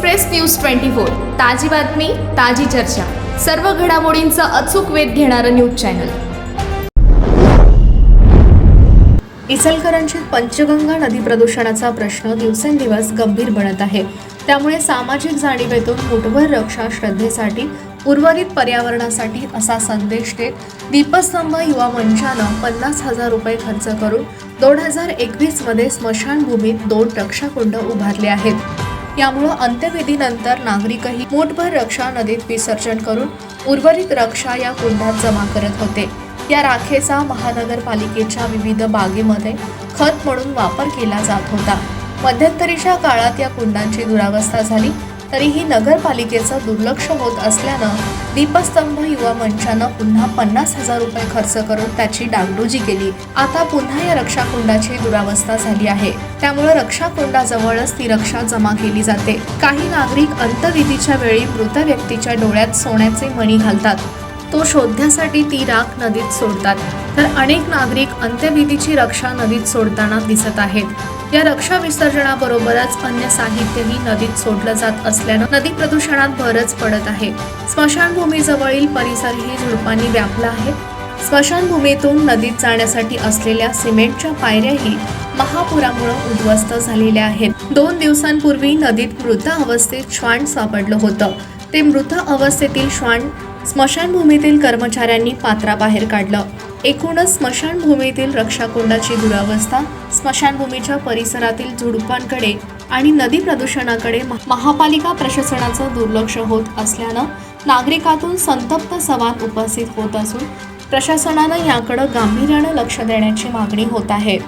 Express news twenty four. ताजी बातमी ताजी चर्चा. सर्व घडामोडींचा अचूक वेध घेणारं न्यूज चॅनल. इचलकरंजीत पंचगंगा नदी प्रदूषणाचा प्रश्न दिवसेंदिवस गंभीर बनत आहे. त्यामुळे सामाजिक जाणीवेतून मुठभर रक्षा श्रद्धेसाठी उर्वरित पर्यावरणासाठी असा संदेश देत दीपस्तंभ युवा मंचानं पन्नास हजार रुपये खर्च करून दोन हजार एकवीसमध्ये स्मशानभूमीत दोन रक्षाकुंड उभारले आहेत. यामुळं अंत्यविधीनंतर नागरिकही मोठभर रक्षा नदीत विसर्जन करून उर्वरित रक्षा या कुंडात जमा करत होते. या राखेचा महानगरपालिकेच्या विविध बागेमध्ये खत म्हणून वापर केला जात होता. मध्यंतरीच्या काळात या कुंडांची दुरावस्था झाली. तरीही नगरपालिकेचं दुर्लक्ष होत असल्यानं दीपस्तंभ युवा मंचानं पुन्हा पन्नास हजार रुपये खर्च करून त्याची डागडुजी केली. आता पुन्हा या रक्षाकुंडाची दुरावस्था झाली आहे. त्यामुळे रक्षाकुंडाजवळच ती रक्षा जमा केली जाते. काही नागरिक अंतविधीच्या वेळी मृत व्यक्तीच्या डोळ्यात सोन्याचे मणी घालतात. तो शोधण्यासाठी ती राख नदीत सोडतात. तर अनेक नागरिक अंत्यविधीची रक्षा नदीत सोडताना दिसत आहेत. या रक्षा विसर्जनाबरोबरच अन्य साहित्यही नदीत सोडलं जात असल्यानं नदी प्रदूषणात भरच पडत आहे. स्मशानभूमीजवळील परिसरही झुडपांनी व्यापला आहे. स्मशानभूमीतून नदीत जाण्यासाठी असलेल्या सिमेंटच्या पायऱ्याही महापुरामुळे उद्ध्वस्त झालेल्या आहेत. दोन दिवसांपूर्वी नदीत मृत अवस्थेत श्वान सापडलं होतं. ते मृत अवस्थेतील श्वान स्मशानभूमीतील कर्मचाऱ्यांनी पात्राबाहेर काढलं. एकूणच स्मशानभूमीतील रक्षाकुंडाची दुरावस्था स्मशानभूमीच्या परिसरातील झुडपांकडे आणि नदी प्रदूषणाकडे महा- महापालिका प्रशासनाचं दुर्लक्ष होत असल्यानं नागरिकातून संतप्त संवाद उपस्थित होत असून प्रशासनानं याकडे गांभीर्यानं लक्ष देण्याची मागणी होत आहे.